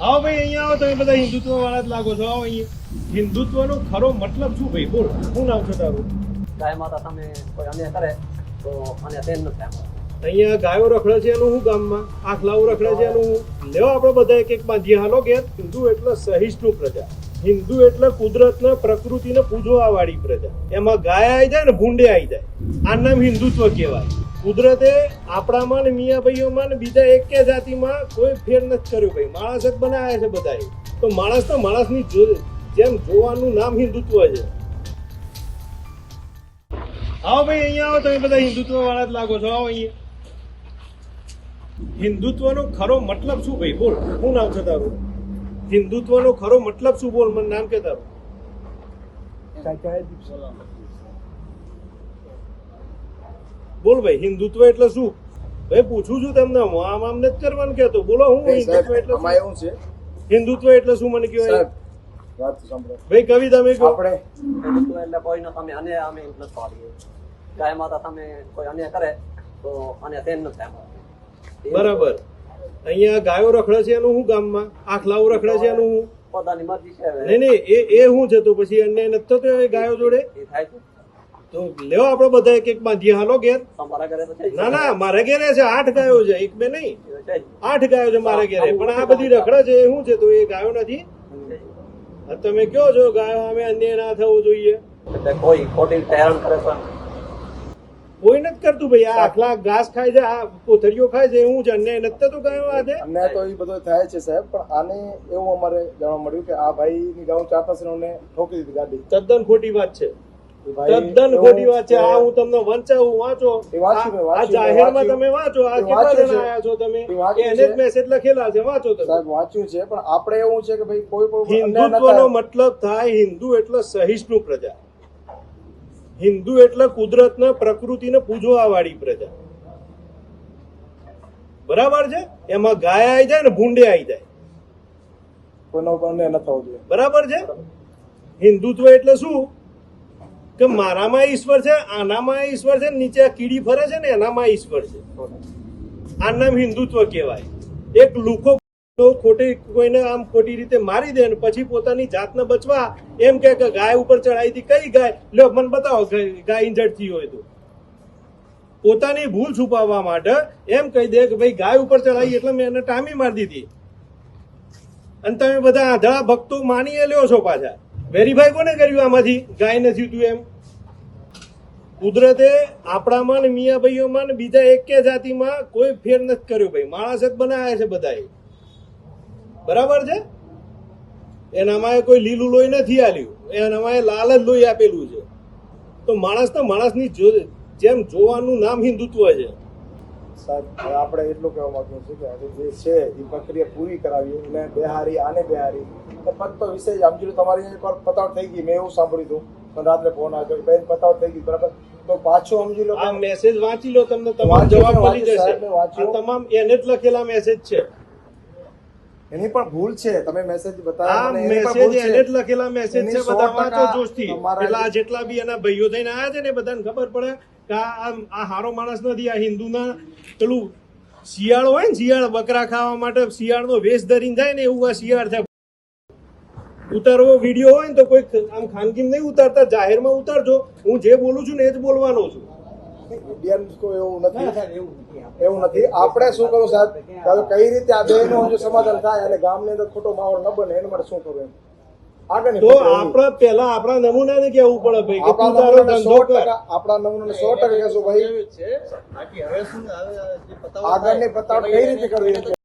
આવો ભાઈ અહીંયા આવો તમે બધા હિન્દુત્વ વાળા જ લાગો છો. આવો અહીંયા. હિન્દુત્વનો ખરો મતલબ શું? ભાઈ બોલ શું નામ છે તારું? ગાય માતા તમે કોઈ અન્ય કરે તો અને તેમ નથી આમ અહીંયા ગાયો રખડે છે એનું હું ગામમાં? આખલાઓ રખડે છે એનું હું? લેવો આપણે બધા એક એક બાંધીએ. હાલો કે હિન્દુ એટલે સહિષ્ણુ પ્રજા. હિન્દુ એટલે કુદરતને પ્રકૃતિને પૂજવા વાળી પ્રજા. એમાં ગાય આવી જાય ને ભૂંડે આવી જાય. આ નામ હિન્દુત્વ કહેવાય. કુદરતે આપણામાં ને મિયા ભાઈઓમાં ને બીજા એક જાતિમાં કોઈ ફેર નથી કર્યો ભાઈ. માણસ જ બનાવ્યા છે બધાએ. તો માણસ તો માણસની જેમ જોવાનું નામ હિન્દુત્વ છે. આવો ભાઈ, અહીંયા આવો. તમે બધા હિન્દુત્વ વાળા જ લાગો છો. આવો અહીંયા. હિન્દુત્વનો ખરો મતલબ શું ભાઈ? બોલ. શું નામ છે તારું? હિન્દુત્વનો ખરો મતલબ શું? બોલ. મને નામ કે તારું. બોલ ભાઈ હિન્દુત્વ એટલે શું? ભાઈ પૂછું છું તમને હું આમ આમ નથી કરવાનું કેતો બોલો હું હિન્દુત્વ એટલે એવું છે. હિન્દુત્વ એટલે શું મને કહેવાય? વાત સાંભળો. ભાઈ કવિ તમે કહો. આપણે હિન્દુત્વ એટલે કોઈના સામે અને અમે નથી પાડીએ. ગાય માતા સામે કોઈ અન્ય કરે તો અને તેમ નથી આમ બરાબર. અહીંયા ગાયો રખડે છે એનું હું ગામમાં? આખલાઓ રખડે છે એનું હું? પોતાની મરજી છે નહીં નહીં એ એ હું છે? તો પછી અન્યાય નથી થતો એ ગાયો જોડે? એ થાય છે. તો લેવો આપડે બધા એક એક બાંધીએ. હાલો ઘેર. ના ના મારે ઘેરે છે. આઠ ગાયો છે. એક બે નહીં. આઠ ગાયો છે મારે ઘેરે. પણ આ બધી રખડા છે એ શું છે? તો એ ગાયો નથી? તમે કહો છો? ગાયો અમે અન્ય ના થવું જોઈએ. એટલે કોઈ ખોટી રીતે કરે કોઈ નથી કરતું ભાઈ. આ આખલા ઘાસ ખાય છે આ કોથળીઓ ખાય છે એવું છે? અન્યાય નથી થતું ગાયો આજે અન્યાય તો એ બધો થાય છે સાહેબ પણ આને એવું અમારે જાણવા મળ્યું કે આ ભાઈની ગાઉ ચારતા ને ઠોકી દીધી ગાડી. તદ્દન ખોટી વાત છે. તદ્દન ખોટી વાત છે. આ હું તમને વંચાવું વાંચો. આ- જાહેરમાં તમે વાંચો આ કેટલા જણા આવ્યા છો તમે? એને જ મેસેજ લખેલા છે વાંચો તમે. સાહેબ વાંચ્યું છે પણ આપણે એવું છે કે ભાઈ કોઈ પણ હિન્દુત્વનો મતલબ થાય હિન્દુ એટલે સહિષ્ણુ પ્રજા. હિન્દુ એટલે કુદરતને પ્રકૃતિને પૂજવા વાળી પ્રજા. બરાબર છે? એમાં ગાય આવી જાય ને ભૂંડે આવી જાય. કોઈનો પણ ન થવો જોઈએ. બરાબર છે? હિન્દુત્વ એટલે શું? કે મારામાં ઈશ્વર છે, આનામાં ઈશ્વર છે, નીચે કીડી ફરે છે ને એનામાં ઈશ્વર છે. આ નામ હિન્દુત્વ કહેવાય. એક લોકો ખોટી કોઈને આમ ખોટી રીતે મારી દે ને પછી પોતાની જાતને બચવા, એમ કે ગાય ઉપર ચડાઈ હતી, કઈ ગાય? લ્યો મને બતાવો, ગાય ઇન્જર્ડ થઈ હોય તો. પોતાની ભૂલ છુપાવવા માટે એમ કહી દે કે ભાઈ, ગાય ઉપર ચડાઈ એટલે મેં એને ટામી મારી દીધી. અને તમે બધા આંધળા ભક્તો માની લ્યો છો પાછા. વેરીફાઈ કોને કર્યું આમાંથી? ગાય નથી તું એમ. કુદરતે આપણામાં ને મિયા ભાઈઓમાં ને બીજા એક જાતિમાં કોઈ ફેર નથી કર્યો ભાઈ. માણસ જ બનાવ્યા છે બધાએ. બરાબર છે? એનામાં કોઈ લીલું લોહી નથી આલ્યું. એનામાં લાલ જ લોહી આપેલું છે. તો માણસ તો માણસની જેમ જોવાનું નામ હિન્દુત્વ છે. સાહેબ આપણે એટલું કહેવા માગીએ છીએ કે હવે જે છે એ પ્રક્રિયા પૂરી કરાવી એને બેહારી આને બેહારી. પત્તો ફક્ત વિષય જ સમજી લો તમારી એક પતાવટ થઈ ગઈ મેં એવું સાંભળ્યું હતું. પણ રાત્રે ફોન આવ્યો બેન પતાવટ થઈ ગઈ બરાબર? તો પાછો સમજી લો આ મેસેજ વાંચી લો તમને તમામ જવાબ મળી જશે. આ તમામ એને જ લખેલા મેસેજ છે. એની પણ ભૂલ છે તમે મેસેજ બતાવ્યા મને, એની પણ મેસેજ ભૂલ છે. એને જ લખેલા મેસેજ છે બધા વાંચો જોશથી. તમારા જેટલા બી એના ભાઈઓ થઈને આયા છે ને બધાને ખબર પડે કે આ હારો માણસ નથી આ હિન્દુના પેલું શિયાળ હોય ને શિયાળ બકરા ખાવા માટે શિયાળનો વેશ ધરીને જાય ને એવું આ શિયાળ છે ઉતારવો વીડિયો હોય ને તો કોઈ આમ ખાનગી નહીં ઉતારતા જાહેરમાં ઉતારજો. હું જે બોલું છું ને એ જ બોલવાનો છું. ઇન્ડિયન કોઈ એવું નથી. એવું નથી આપણે. શું કરવું સાહેબ? કઈ રીતે આ બેનું સમાધાન થાય અને ગામની અંદર ખોટો માહોલ ન બને એના માટે શું કરવું એમ? તો. આપણા પેલા આપણા નમૂનાને કેવું પડે ભાઈ કે તું તારો સો ધંધો કર. ટકા આપણા નમૂનાને સો ટકા કહેશું ભાઈ. આગળની પતાવટ કઈ રીતે કરવી